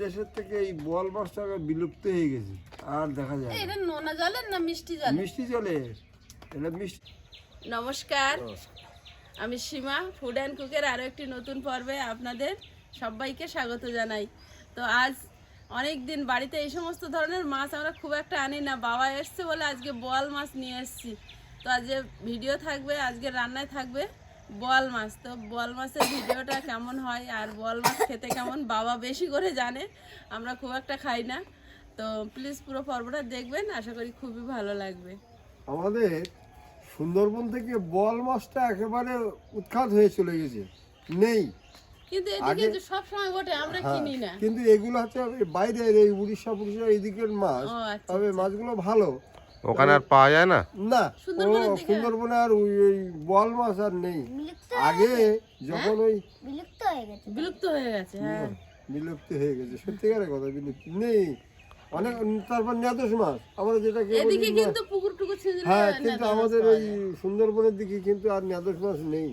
দেশের থেকে এই বোয়াল মাছটা বিলুপ্ত হয়ে গেছে। আর দেখা যায় এটা নোনা জলের না মিষ্টি জল? মিষ্টি চলে এটা মিষ্টি। নমস্কার। আমি সীমা ফুড অ্যান্ড কুকের আরও একটি নতুন পর্বে আপনাদের সবাইকে স্বাগত জানাই। তো আজ অনেক দিন বাড়িতে এই সমস্ত ধরনের মাছ আমরা খুব একটা আনি না। বাবা এসছে বলে আজকে বোয়াল মাছ নিয়ে এসেছি। তো আজকে ভিডিও থাকবে আজকে রান্নায় থাকবে বোয়াল মাছ তো বোয়াল মাছের ভিডিওটা কেমন হয় আর বোয়াল মাছ খেতে কেমন? বাবা বেশি করে জানে আমরা খুব একটা খাই না। তো প্লিজ পুরো পর্বটা দেখবেন আশা করি খুবই ভালো লাগবে। আমাদের সুন্দরবন থেকে বোয়াল মাছটা একেবারে উৎখাত হয়ে চলে গেছে। নেই। কিন্তু এদিকে সব সময় আমরা হ্যাঁ, কিনি না। কিন্তু এগুলো হচ্ছে এই বাইরের এই উড়িষ্যা পুড়িষ্যা এইদিকের মাছ আচ্ছা তবে মাছগুলো ভালো। ওখানে আর পাওয়া যায় না? না। ও সুন্দরবনে আর ওই ওই বোয়াল মাছ আর নেই। আগে যখন ওই বিলুপ্ত হয়ে গেছে। বিলুপ্ত হয়ে গেছে হ্যাঁ। বিলুপ্ত হয়ে গেছে। সত্যিকারের কথা বিলুপ্ত নেই। অনেক তারপর নেদোষ মাছ আমরা বলি এদিকে কিন্তু পুকুর টুকুর ছিঁড়ে হ্যাঁ কিন্তু আমাদের ওই সুন্দরবনের দিকে কিন্তু আর নেদোষ মাছ নেই।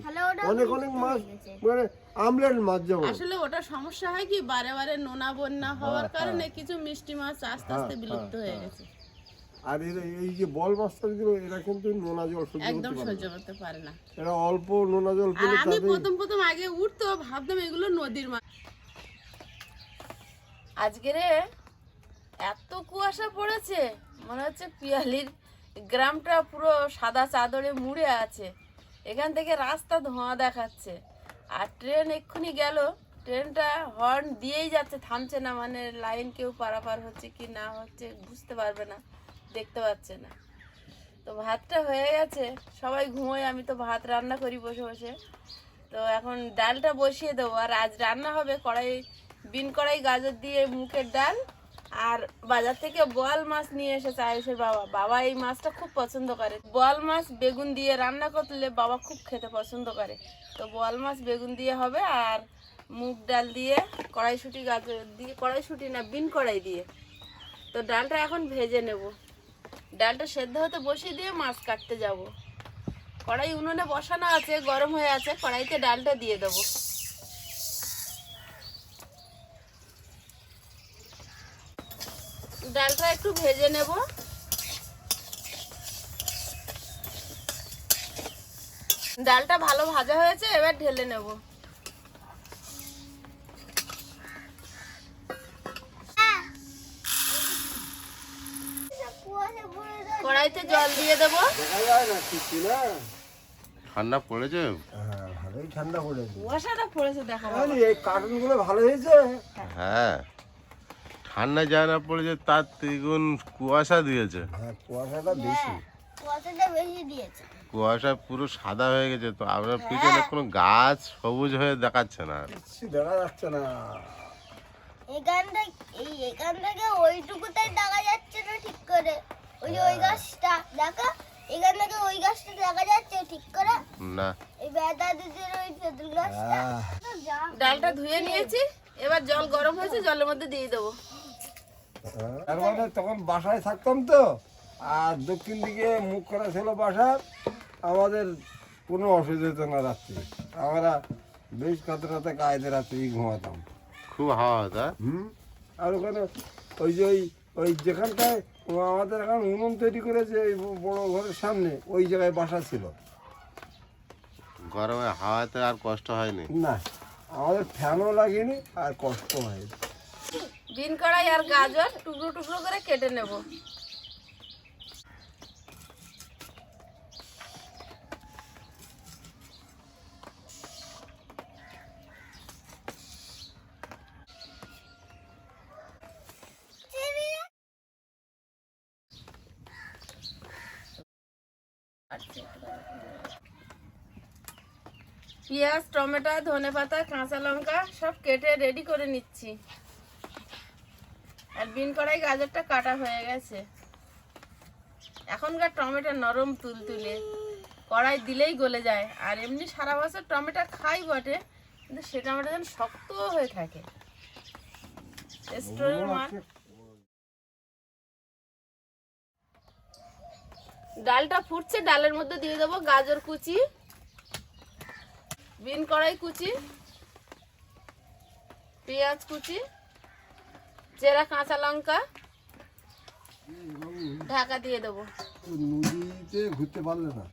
অনেক অনেক মাছ মানে আমলেট মাছ যেমন। আসলে ওটা সমস্যা হয় কি বারে বারে নোনা বন্যা হওয়ার কারণে কিছু মিষ্টি মাছ আস্তে আস্তে বিলুপ্ত হয়ে। গেছে। আর এরা এই যে বল এরা কিন্তু নোনা জল সহ্য একদম করতে পারে সহ্য করতে পারে না। না। এরা অল্প নোনা জল পেলে আমি প্রথম প্রথম আগে উঠতো ভাবতাম এগুলো নদীর মাছ আজকে রে এত কুয়াশা পড়েছে মনে হচ্ছে পিয়ালির গ্রামটা পুরো সাদা চাদরে মুড়ে আছে। এখান থেকে রাস্তা ধোঁয়া দেখাচ্ছে। আর ট্রেন এক্ষুনি গেল ট্রেনটা হর্ন দিয়েই যাচ্ছে থামছে না মানে লাইন কেউ পারাপার হচ্ছে কি না হচ্ছে বুঝতে পারবে না। দেখতে পাচ্ছে না। তো ভাতটা হয়ে গেছে। সবাই ঘুমোয়, আমি তো ভাত রান্না করি বসে বসে। তো এখন ডালটা বসিয়ে দেবো। আর আজ রান্না হবে কড়াই, বিন কড়াই, গাজর দিয়ে মুখের ডাল। আর বাজার থেকে বোয়াল মাছ নিয়ে এসেছে আয়ুষের বাবা। বাবা এই মাছটা খুব পছন্দ করে। বোয়াল মাছ বেগুন দিয়ে রান্না করলে বাবা খুব খেতে পছন্দ করে। তো বোয়াল মাছ বেগুন দিয়ে হবে আর মুগ ডাল দিয়ে কড়াইশুটি, গাজর দিয়ে, কড়াইশুটি না, বিন কড়াই দিয়ে। তো ডালটা এখন ভেজে নেব। ডালটা সেদ্ধ হতে বসিয়ে দিয়ে মাছ কাটতে যাব। কড়াই উনুনে বসানো আছে, গরম হয়ে আছে, কড়াইতে ডালটা দিয়ে দেবো। ডালটা একটু ভেজে নেব। ডালটা ভালো ভাজা হয়েছে, এবার ঢেলে নেব। কড়াইতে জল দিয়ে দেবো। ঠান্ডা পড়েছে? হ্যাঁ ভালোই ঠান্ডা পড়েছে কুয়াশাটা পড়েছে দেখা এই কার্টুনগুলো ভালো হয়েছে। হ্যাঁ। ঠান্ডা যা না পড়েছে তার দ্বিগুণ কুয়াশা দিয়েছে। হ্যাঁ কুয়াশাটা বেশি। দিয়েছে। কুয়াশা পুরো সাদা হয়ে গেছে তো আপনার পিছনে কোনো গাছ সবুজ হয়ে দেখাচ্ছে না। দেখা যাচ্ছে না। এখান থেকে ওইটুকুটাই দেখা যাচ্ছে না ঠিক করে। ওই যে ওই গাছটা দেখা? এখান থেকে ওই গাছটা দেখা যাচ্ছে ঠিক করে? না। এই বেদা দিদির ওই তেঁতুল গাছটা। ডালটা ধুয়ে নিয়েছি এবার জল গরম হয়েছে জলের মধ্যে দিয়ে দেবো। তার মানে তখন বাসায় থাকতাম তো আর দক্ষিণ দিকে মুখ করা ছিল বাসার আমাদের কোনো অসুবিধা হতো না রাত্রি। আমরা বেশ কত রাতে কায়দে রাত্রি ঘুমাতাম। খুব হাওয়া হতো হ্যাঁ? হুম? আর ওখানে ওই যে ওই ওই যেখানটায় ও আমাদের এখন উনুন তৈরি করেছে এই বড় ঘরের সামনে ওই জায়গায় বাসা ছিল। গরমে হাওয়াতে আর কষ্ট হয়নি? না আমাদের ফ্যানও লাগেনি আর কষ্ট হয়নি। বিন কড়াই আর গাজর টুকরো টুকরো করে কেটে নেব। পেঁয়াজ টমেটো ধনে পাতা কাঁচা লঙ্কা সব কেটে রেডি করে নিচ্ছি। আর বিন কড়াই গাজরটা কাটা হয়ে গেছে। এখনকার টমেটো নরম তুলতুলে। কড়াই দিলেই গলে যায়। আর এমনি সারা বছর টমেটো খাই বটে কিন্তু সে টমেটো যেন শক্ত হয়ে থাকে। মাল ডালটা ফুটছে ডালের মধ্যে দিয়ে দেবো গাজর কুচি। বিন কড়াই কুচি পেঁয়াজ কুচি চেরা কাঁচা লঙ্কা ঢাকা দিয়ে দেবো। নদীতে ঘুরতে পারলে না।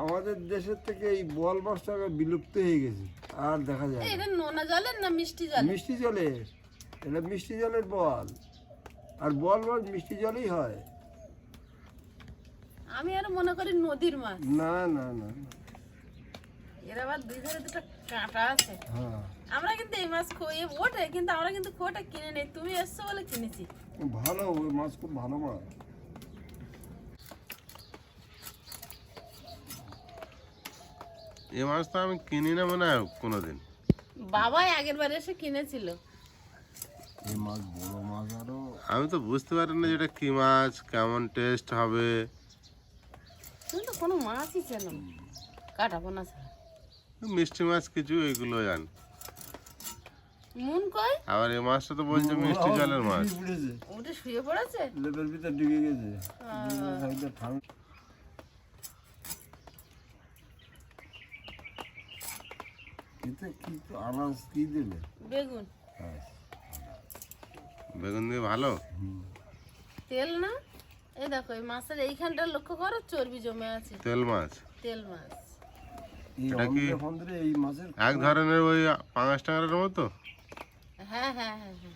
আমাদের দেশের থেকে এই বল মাছটা বিলুপ্ত হয়ে গেছে আর দেখা যায় এটা নোনা জলের না মিষ্টি জল মিষ্টি জলে এটা মিষ্টি জলের বল আর বল মাছ মিষ্টি জলেই হয়। আমি আর মনে করি নদীর মাছ। না না না। এর আবার দুই ধারে দুটো কাঁটা আছে। হ্যাঁ। আমরা কিন্তু এই মাছ ওঠে কিন্তু আমরা কিন্তু খোটা কিনে নেই। তুমি এসছো বলে কিনেছি। ভালো ওই মাছ খুব ভালো মাছ। এ মাছ তো আমি কিনি না মনে হয় কোনোদিন। বাবাই আগের বার এসে কিনেছিল। এই মাছ বড় মাছ আরও। আমি তো বুঝতে পারি না যেটা কি মাছ কেমন টেস্ট হবে। তুমি তো কোনো মাছই চেনো না। কাটা ছাড়া। মিষ্টি মাছ কিছু এগুলো জানি। মুন কই? আবার এই মাছটা তো বলছে মিষ্টি জলের মাছ। উঠে শুয়ে পড়েছে? লেপের ভিতর ঢুকে গেছে। কি তো আনাজ কি দিলে বেগুন। বেগুন দিয়ে ভালো? তেল না? এই দেখো এই মাছের এইখানটা লক্ষ্য করো চর্বি জমে আছে। তেল মাছ? তেল মাছ। এটা কি- এই মাছের এক ধরনের ওই পাঙাশ টাঙারের মতো? হ্যাঁ হ্যাঁ হ্যাঁ হ্যাঁ।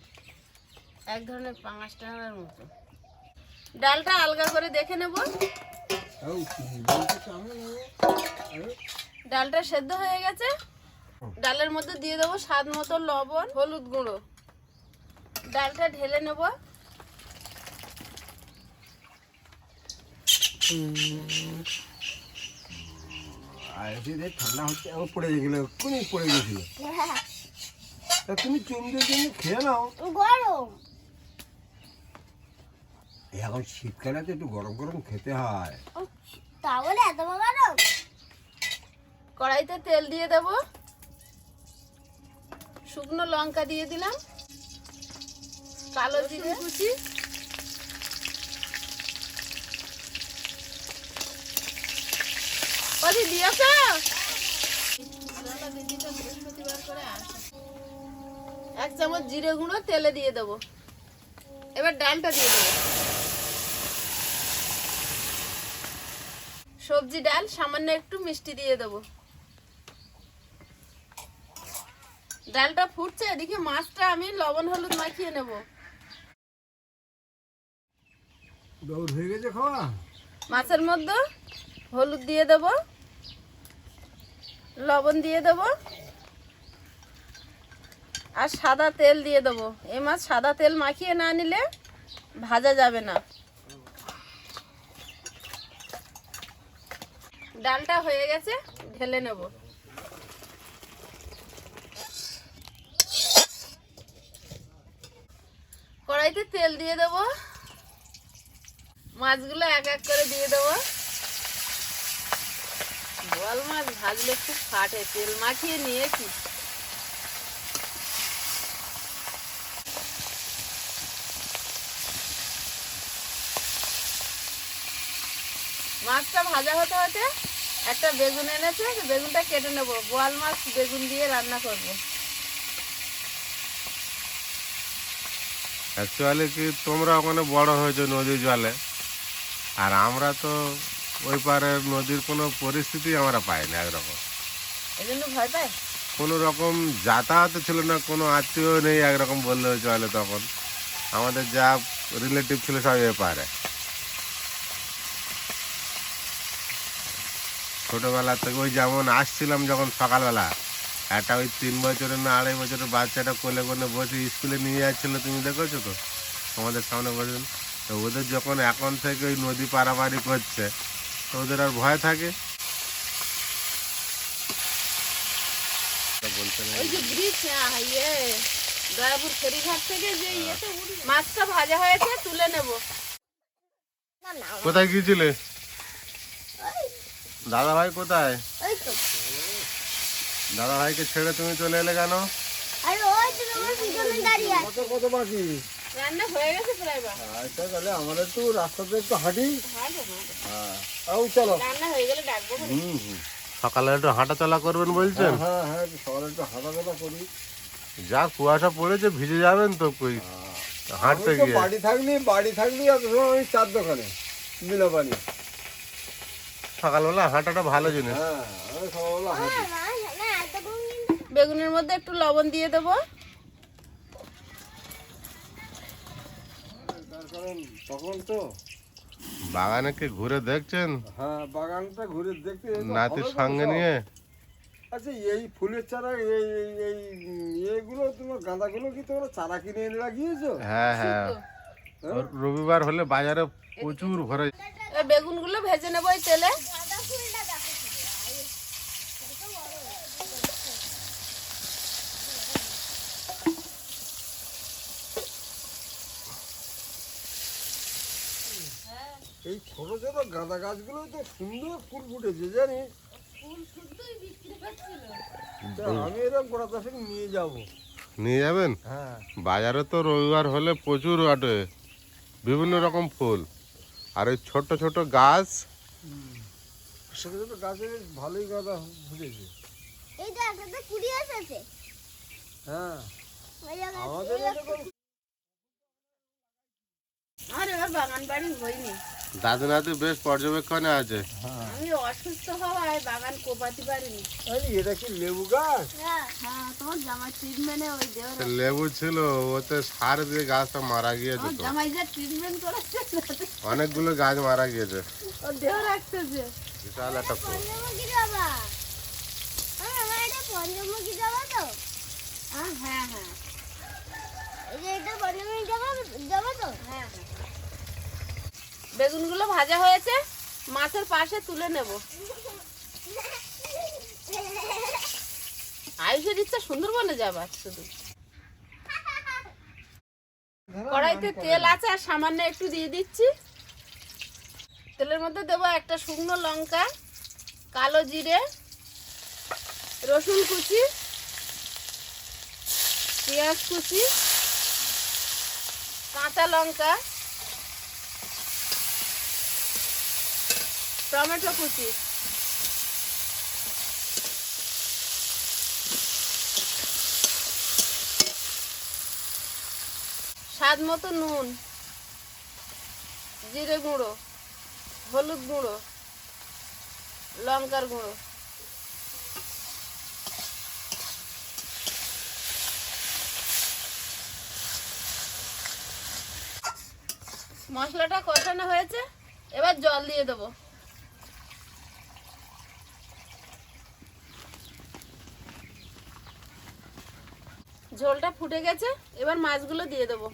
এক ধরনের পাঁচ টাকার মতো। ডালটা আলগা করে দেখে নেব? ডালটা সেদ্ধ হয়ে গেছে। ডালের মধ্যে দিয়ে দেবো স্বাদ মতো লবণ হলুদ গুঁড়ো। ডালটা ঢেলে নেব। আর ঠান্ডা হচ্ছে ও পড়ে কোন পড়ে গেছিল। তা তুমি খেয়ে নাও। গরম। এখন শীতকালে তো একটু গরম গরম খেতে হয়। তা বলে এত গরম? কড়াইতে তেল দিয়ে দেব। শুকনো লঙ্কা দিয়ে দিলাম। কালো জিরে কুচি। কদি দিয়েছ এক চামচ জিরে গুঁড়ো তেলে দিয়ে দেবো। এবার ডালটা দিয়ে দেবো। সবজি ডাল সামান্য একটু মিষ্টি দিয়ে দেবো। ডালটা ফুটছে এদিকে মাছটা আমি লবণ হলুদ মাখিয়ে নেব। হয়ে গেছে খাওয়া? মাছের মধ্যে হলুদ দিয়ে দেব। লবণ দিয়ে দেব। আর সাদা তেল দিয়ে দেব। এ মাছ সাদা তেল মাখিয়ে না নিলে ভাজা যাবে না। ডালটা হয়ে গেছে, ঢেলে নেব। কড়াইতে তেল দিয়ে দেব। মাছগুলো এক এক করে দিয়ে দেবো। বল মাছ ভাজলে খুব ফাটে, তেল মাখিয়ে নিয়েছি। মাছটা ভাজা হতে হতে একটা বেগুন এনেছে বেগুনটা কেটে নেব। বোয়াল মাছ বেগুন দিয়ে রান্না করব। অ্যাকচুয়ালি কি তোমরা ওখানে বড় হয়েছো নদীর জলে, আর আমরা তো ওই পারে নদীর কোনো পরিস্থিতি আমরা পাই না একরকম। কোনো রকম যাতায়াত ছিল না কোনো আত্মীয় নেই একরকম বললেও চলে তখন। আমাদের যা রিলেটিভ ছিল সব এ পারে। ছোটবেলা থেকে ওই যেমন আসছিলাম যখন সকালবেলা একটা ওই তিন বছরের না আড়াই বছরের বাচ্চাটা কোলে কোলে বসে স্কুলে নিয়ে যাচ্ছিল তুমি দেখেছ তো? আমাদের সামনে বসে। তো ওদের যখন এখন থেকে ওই নদী পারাপারি করছে তো ওদের আর ভয় থাকে। ইয়ে মাছটা ভাজা হয়েছে তুলে নেব। কোথায় গিয়েছিলে? দাদা ভাই কোথায়? দাদা ভাইকে ছেড়ে তুমি চলে এলে কেন? আর ওই তো তোমার পিছনে দাঁড়িয়ে কত কত বাকি রান্না হয়ে গেছে প্রায় আচ্ছা তাহলে একটু রাস্তাতে একটু হাঁটি। হ্যাঁ ও চলো। রান্না হয়ে গেলে ডাকবো হুম হুম। সকালে একটু হাঁটা চলা করবেন বলছেন? হ্যাঁ হ্যাঁ সকালে একটু করি। যা কুয়াশা পড়েছে ভিজে যাবেন তো কই? হাঁটতে গিয়ে। বাড়ি থাকলি বাড়ি থাকলি এত সময় আমি চার দোকানে মিলা পানি সকালবেলা হাঁটাটা ভালো জিনিস। হ্যাঁ আমি সকালবেলা হাঁটি। বেগুনের মধ্যে একটু লবণ দিয়ে দেবো। কারণ তখন তো। বাগানে কি ঘুরে দেখছেন? হ্যাঁ বাগানটা ঘুরে দেখতে নাতির সঙ্গে নিয়ে? আচ্ছা এই ফুলের চারা এই এই- এই ইয়েগুলো তোমার গাঁদাগুলো কি তোমরা চারা কিনে এনে লাগিয়েছো? হ্যাঁ হ্যাঁ? রবিবার হলে বাজারে প্রচুর ভরে বেগুনগুলো ভেজে নেব এই তেলে গাঁদা ফুলটা দেখো এই ছোট ছোট গাঁদা গাছগুলো তো সুন্দর ফুল ফুটেছে জানিস আমি এরকম গোড়া দশেক নিয়ে যাব। নিয়ে যাবেন? হ্যাঁ। বাজারে তো রবিবার হলে প্রচুর আটে বিভিন্ন রকম ফুল। আর ওই ছোট ছোট গাছ? ছোট ছোট গাছে ভালোই গাঁদা ফুটেছে। এই তো কুড়ি এসেছে। হ্যাঁ। আমাদের এরকম আর বাগান বাড়ি হয়নি। দাদু নাতি বেশ পর্যবেক্ষণে আছে। হ্যাঁ আমি অসুস্থ হওয়ায় বাগান কোপাতে পারিনি। আরে এটা কি লেবু গাছ? হ্যাঁ হ্যাঁ তোমার জামাই ট্রিটমেন্টে ওই দেওয়ার সে লেবু ছিল ওতে সার দিয়ে গাছটা মারা গিয়েছে তো। জামাই যা ট্রিটমেন্ট করাচ্ছে অনেকগুলো গাছ মারা গিয়েছে। ও দেহ বিশাল একটা ফুল। হ্যাঁ আমার এটা পঞ্চমুখী যাবা তো। হ্যাঁ হ্যাঁ হ্যাঁ। এই যে এটা পঞ্চমুখী যাবা যাবা তো? হ্যাঁ হ্যাঁ। বেগুনগুলো ভাজা হয়েছে মাছের পাশে তুলে নেব। আয়ুষের ইচ্ছা সুন্দরবনে যাবার শুধু। কড়াইতে তেল আছে আর সামান্য একটু দিয়ে দিচ্ছি। তেলের মধ্যে দেবো একটা শুকনো লঙ্কা কালো জিরে রসুন কুচি পেঁয়াজ কুচি কাঁচা লঙ্কা টমেটো কুচি। স্বাদ মতো নুন, জিরে গুঁড়ো, হলুদ গুঁড়ো, লঙ্কার গুঁড়ো। মশলাটা কষানো হয়েছে, এবার জল দিয়ে দেবো। ঝোলটা ফুটে গেছে, এবার মাছগুলো দিয়ে দেবো।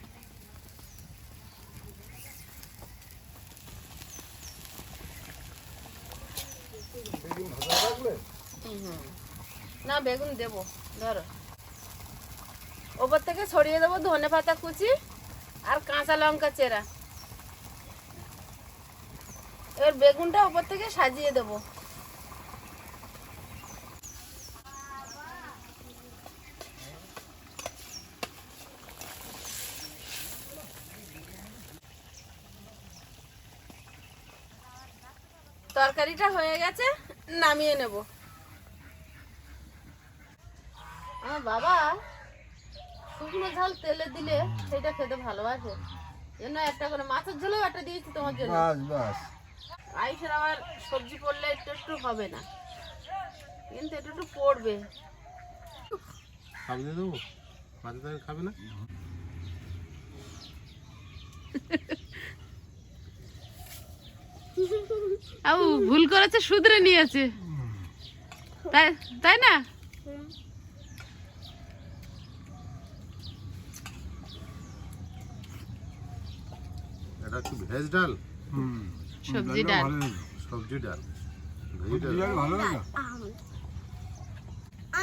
না, বেগুন দেবো, ধরো। ওপর থেকে ছড়িয়ে দেবো ধনে পাতা কুচি আর কাঁচা লঙ্কা চেরা। এবার বেগুনটা ওপর থেকে সাজিয়ে দেবো। তরকারিটা হয়ে গেছে নামিয়ে নেব। আমার বাবা শুকনো ঝাল তেলে দিলে সেটা খেতে ভালোবাসে। জন্য একটা করে মাছের ঝোলেও একটা দিয়েছি তোমার জন্য। বাস বাস। আইসের আবার সবজি পড়লে একটু একটু হবে না। কিন্তু একটু একটু পড়বে। খাবে দেবো? খাবে না? আউ ভুল করেছে শুধরে নিয়েছে। তাই তাই না? এটা কি ভেজ ডাল? হুম। সবজি ডাল। সবজি ডাল। ভেজ ডাল ভালো না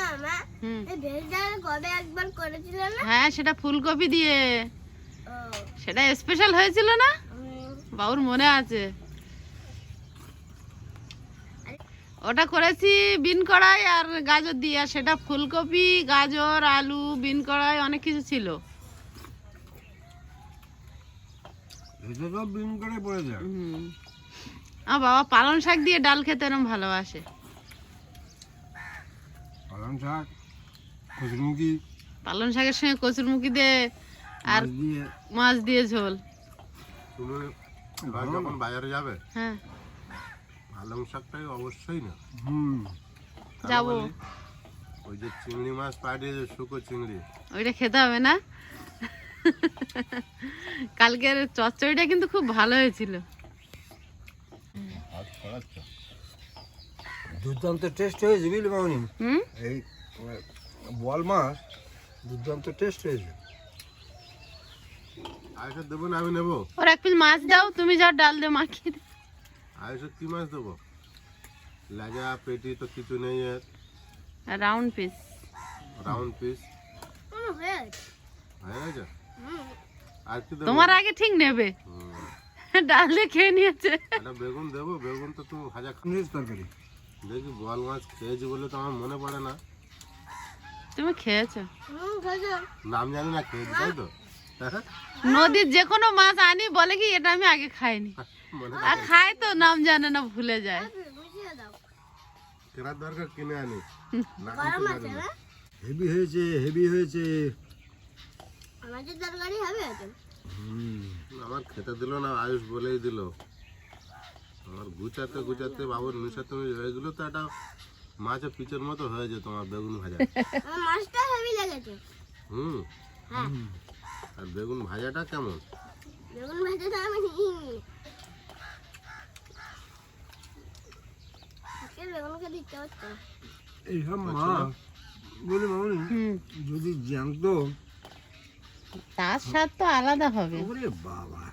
আমা হুম। ভেজ ডাল কবে একবার করেছিল না? হ্যাঁ সেটা ফুলকপি দিয়ে। সেটা স্পেশাল হয়েছিল না? বাবুর মনে আছে। ওটা করেছি বিন কড়াই আর গাজর দিয়ে। আর সেটা ফুলকপি গাজর আলু বিন কড়াই অনেক কিছু ছিল। আমার বাবা পালং শাক দিয়ে ডাল খেতে এরম ভালোবাসে। পালং শাক কচুরমুখী। পালং শাকের সঙ্গে কচুর মুখি দিয়ে আর মাছ দিয়ে। ঝোল। তুমি যখন বাজারে যাবে হ্যাঁ। পালং শাকটাই অবশ্যই না। হুম। যাব। বলি? ওই যে চিংড়ি মাছ পাঠিয়েছে শুকো চিংড়ি। ওইটা খেতে হবে না? কালকের চচ্চড়িটা কিন্তু খুব ভালো হয়েছিল। দুর্দান্ত টেস্ট হয়েছে বুঝলি মামনি? হুম? এই বল মাছ দুর্দান্ত টেস্ট হয়েছে। আয়সা দেবো না আমি নেব? ওর এক পিস মাছ দাও তুমি যাও ডাল দিয়ে মাখিয়ে আয়সা কি মাছ দেবো? লেজা পেটি তো কিছু নেই এর রাউন্ড পিস রাউন্ড পিস হয়ে গেছে। হয়ে আর কি দেবো? তোমার আগে ঠিক নেবে। ডাল খেয়ে নিয়েছে। বেগুন দেবো? বেগুন তো তুমি ভাজা খা তরকারি। দেখি বল মাছ খেয়েছি বলে তো আমার মনে পড়ে না। তুমি খেয়েছো। খেয়েছো? নাম জানি না খেয়েছি তাই তো? হ্যাঁ? নদীর যে কোনো মাছ আনি বলে কি এটা আমি আগে খাইনি? মনে আর খায় তো নাম জানে না ভুলে যায়। কেনার দরকার কিনে আনি? হেভি হয়েছে হেভি হয়েছে। আমাদের তরকারি হবে আমার খেতে দিল না আয়ুষ বলেই দিল। আমার গুছাতে গুছাতে বাবুর মিশাতে হয়ে গেলো তো একটা মাছের পিচের মতো হয়ে যেত আমার বেগুন ভাজা। মাছটা হেভি লেগেছে। হুম। হ্যাঁ। আর বেগুন ভাজাটা কেমন? বেগুন ভাজাটা আমি নিইনি আজকে বেগুন খেতে ইচ্ছা হচ্ছে না। এইসব মাছ বলি মামনি যদি জ্যান্ত। তার স্বাদ তো আলাদা হবে। ওরে বাবা।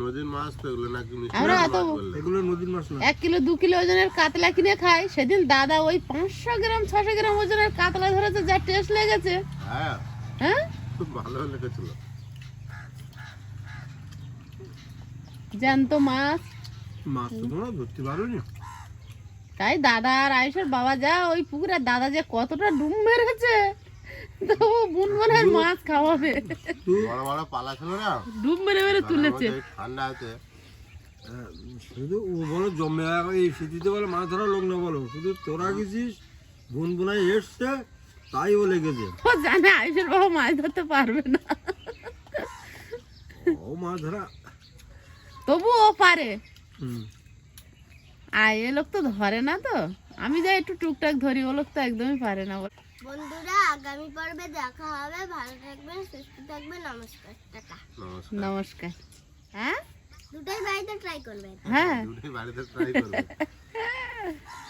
নদীর মাছ তো এগুলো নাকি আমরা এত- এগুলো নদীর মাছ না। এক কিলো দু কিলো ওজনের কাতলা কিনে খাই সেদিন দাদা ওই পাঁচশো গ্রাম ছশো গ্রাম ওজনের কাতলা ধরেছে যা টেস্ট লেগেছে। হ্যাঁ। হ্যাঁ? খুব ভালো লেগেছিল। জ্যান্ত মাছ। মাছ তো ধরতে পারো নি তাই দাদা আর আয়ুষের বাবা যা ওই পুকুরে দাদা যে কতটা ডুম মেরেছে। তবু বুনবনের মাছ খাওয়াবে। বড় বড় পালা ছিল না? ডুব মেরে মেরে তুলেছে। জলের ঠান্ডা আছে। শুধু ও বলো জমে এই শীতিতে বলে মাছ ধরা লোক না বলো শুধু তোরা গেছিস বোন বোনাই এসছে তাই ও লেগেছে ও জানে আয়ুষের বাবা মাছ ধরতে পারবে না। ও মাছ ধরা। তবু ও পারে। হুম। আর এ লোক তো ধরে না তো। আমি যাই একটু টুকটাক ধরি ও লোক তো একদমই পারে না। বন্ধুরা আগামী পর্বে দেখা হবে। ভালো থাকবেন সুস্থ থাকবেন। নমস্কার টাটা। নমস্কার। নমস্কার। হ্যাঁ? দুটাই বাড়িতে ট্রাই করবেন হ্যাঁ। দুটোই বাড়িতে ট্রাই করবে।